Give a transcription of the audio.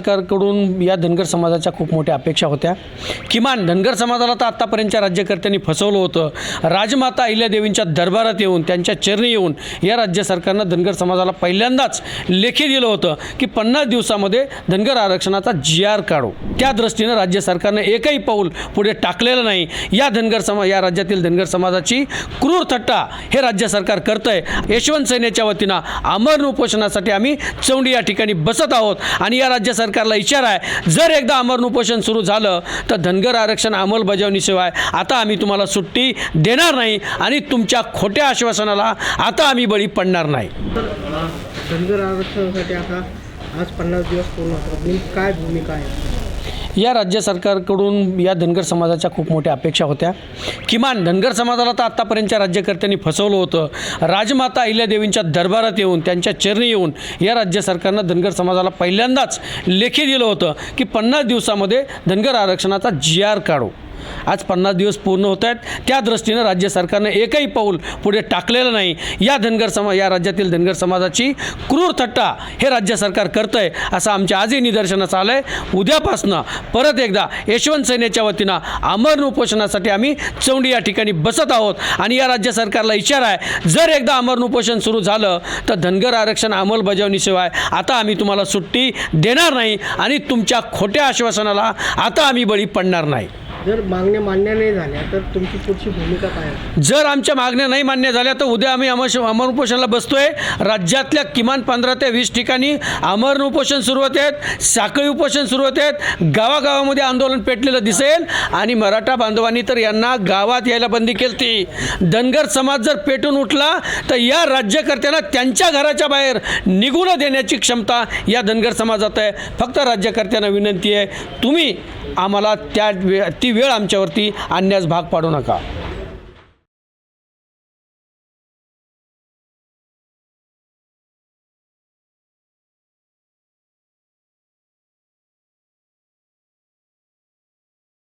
सरकारकडून या धनगर समाजाच्या खूप मोठ्या अपेक्षा होत्या. किमान धनगर समाजाला तर आत्तापर्यंतच्या राज्यकर्त्यांनी फसवलं होतं. राजमाता अहिल्यादेवींच्या दरबारात येऊन त्यांच्या चरणी येऊन या राज्य सरकारनं धनगर समाजाला पहिल्यांदाच लेखी दिलं होतं की पन्नास दिवसामध्ये धनगर आरक्षणाचा जी आर काढू. त्या दृष्टीनं राज्य सरकारनं एकही पाऊल पुढे टाकलेलं नाही. या धनगर समा या राज्यातील धनगर समाजाची क्रूर थट्टा हे राज्य सरकार करतं आहे यशवंत सेनेच्या वतीनं आमरण उपोषणासाठी आम्ही चौंडी या ठिकाणी बसत आहोत आणि या राज्य सरकार सरकारला इशारा आहे जर एकदा अमरण उपोषण सुरू झालं तर धनगर आरक्षण अंमलबजावणीशिवाय आता आम्ही तुम्हाला सुट्टी देणार नाही आणि तुमच्या खोट्या आश्वासनाला आता आम्ही बळी पडणार नाही. धनगर आरक्षणासाठी आता आज पन्नास दिवस पूर्ण काय भूमिका आहे? या राज्य सरकारकडून या धनगर समाजाच्या खूप मोठ्या अपेक्षा होत्या. किमान धनगर समाजाला तर आत्तापर्यंतच्या राज्यकर्त्यांनी फसवलं होतं. राजमाता अहिल्यादेवींच्या दरबारात येऊन त्यांच्या चरणी येऊन या राज्य सरकारनं धनगर समाजाला पहिल्यांदाच लेखी दिलं होतं की पन्नास दिवसामध्ये धनगर आरक्षणाचा जी आर काढू. आज पन्नास दिवस पूर्ण होत आहेत. त्या दृष्टीनं राज्य सरकारनं एकही पाऊल पुढे टाकलेलं नाही. या धनगर समा या राज्यातील धनगर समाजाची क्रूर थट्टा हे राज्य सरकार करतं आहे असं आमच्या आजही निदर्शनास आलं आहे उद्यापासनं परत एकदा यशवंत सेनेच्या वतीनं आमरण उपोषणासाठी आम्ही चौंडी या ठिकाणी बसत आहोत. आणि या राज्य सरकारला इशारा आहे जर एकदा आमरण उपोषण सुरू झालं तर धनगर आरक्षण अंमलबजावणीशिवाय आता आम्ही तुम्हाला सुट्टी देणार नाही आणि तुमच्या खोट्या आश्वासनाला आता आम्ही बळी पडणार नाही. जर मागण्या मान्य नाही झाल्या तर तुमची पुढची भूमिका काय आहे जर आमच्या मागण्या नाही मान्य झाल्या तर उद्या आम्ही अमर अमर उपोषणाला बसतोय. राज्यातल्या किमान पंधरा ते वीस ठिकाणी अमरण उपोषण सुरू होत आहेत साखळी उपोषण सुरू होत आहेत. गावागावामध्ये आंदोलन पेटलेलं दिसेल आणि मराठा बांधवांनी तर यांना गावात यायला बंदी केली धनगर समाज जर पेटून उठला तर या राज्यकर्त्यांना त्यांच्या घराच्या बाहेर निघून देण्याची क्षमता या धनगर समाजात आहे. फक्त राज्यकर्त्यांना विनंती आहे तुम्ही आम्हाला त्या ती वेळ आमच्यावरती आणण्यास भाग पाडू नका.